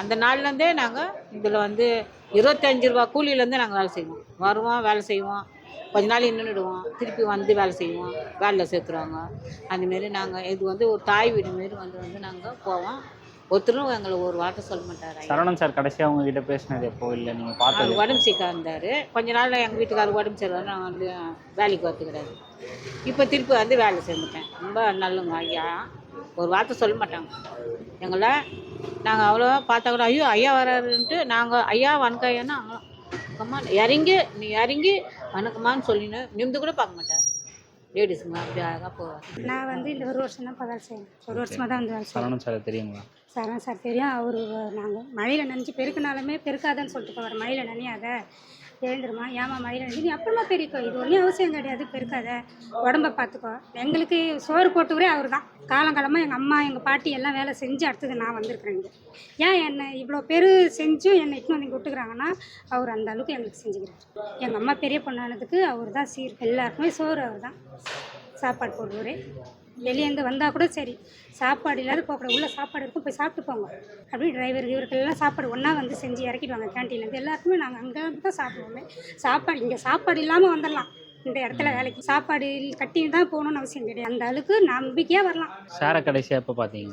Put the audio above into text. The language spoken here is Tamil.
அந்த நாள்லேருந்தே நாங்கள் இதில் வந்து இருபத்தஞ்சு ரூபா கூலியிலேருந்து நாங்கள் வேலை செய்வோம். வருவோம் வேலை செய்வோம். கொஞ்ச நாள் நின்றுடுவோம் திருப்பி வந்து வேலை செய்வோம். வேலையில் சேர்த்துருவாங்க. அந்தமாரி நாங்கள் இது வந்து ஒரு தாய் வீடு மாரி வந்து வந்து நாங்கள் போவோம். ஒருத்தரும் எங்களை ஒரு வார்த்தை சொல்ல மாட்டார். சரவணன் சார் கடைசியாக உங்ககிட்ட பேசினது எப்போ இல்லை நீங்கள் பார்த்தது அவர் உடம்பு சீக்கா இருந்தார். கொஞ்ச நாள் எங்கள் வீட்டுக்காரர் உடம்பு சரியில்லை நான் வந்து வேலைக்கு வரத்துக்கிறாரு இப்போ திருப்பி வந்து வேலை செஞ்சுட்டேன் ரொம்ப நல்லவங்க ஐயா. ஒரு வார்த்தை சொல்ல மாட்டாங்க. எங்களை நாங்கள் அவ்வளோ பார்த்தா கூட ஐயோ ஐயா வராருன்ட்டு நாங்கள் ஐயா வணக்கம் ஐயான்னா வணக்கம்மா இறங்கி நீ இறங்கி வணக்கம்மான்னு சொல்லின்னு நிமிந்து கூட பார்க்க மாட்டார். லேடிஸுங்க அப்படி அழகாக போவார். நான் வந்து இந்த ஒரு வருஷம் தான் வேலை செய்யணும் ஒரு வருஷமாக தான் வந்து வேலை சரவணன் சார் தெரியுங்களா? சார் சார் தெரியும். அவர் நாங்கள் மழையில் நனைஞ்சு பெருக்கினாலுமே பெருக்காதன்னு சொல்லிட்டு போவார். மழையில் நனையாத. எழுந்துருமா? ஏமா மழையில் நீ அப்புறமா பெருக்கோ இது ஒன்றும் அவசியம் கிடையாது பெருக்காத உடம்ப பார்த்துக்கோ எங்களுக்கு சோறு போட்டுக்கிறே அவர் தான் காலங்காலமாக எங்கள் அம்மா எங்கள் பாட்டி எல்லாம் வேலை செஞ்சு அடுத்தது நான் வந்திருக்கிறேன் இங்கே. ஏன் என்னை இவ்வளோ பேர் செஞ்சும் என்னை இட்டுன்னு வந்து விட்டுக்கிறாங்கன்னா அவர் அந்த அளவுக்கு எங்களுக்கு செஞ்சுக்கிறார். எங்கள் அம்மா பெரிய பொண்ணானதுக்கு அவர் தான் சீர் எல்லாருக்குமே சோறு அவர் தான் சாப்பாடு போடுவார். வெளியேருந்து வந்தால் கூட சரி. சாப்பாடு இல்லாத போகக்கூடாது உள்ள சாப்பாடு இருக்கும் போய் சாப்பிட்டு போங்க. அப்படி டிரைவர் இவருக்கெல்லாம் சாப்பாடு ஒன்றா வந்து செஞ்சு இறக்கிடுவாங்க கேன்டீன்லேருந்து எல்லாருக்குமே நாங்கள் அங்கே தான் சாப்பிடுவோமே. சாப்பாடு இங்கே சாப்பாடு இல்லாமல் வந்துடலாம். இந்த இடத்துல வேலைக்கு. சாப்பாடு கட்டி தான் போகணும்னு அவசியம் கிடையாது. அந்த அளவுக்கு நம்பிக்கையாக வரலாம். சாரை கடைசியாக எப்போ பார்த்தீங்க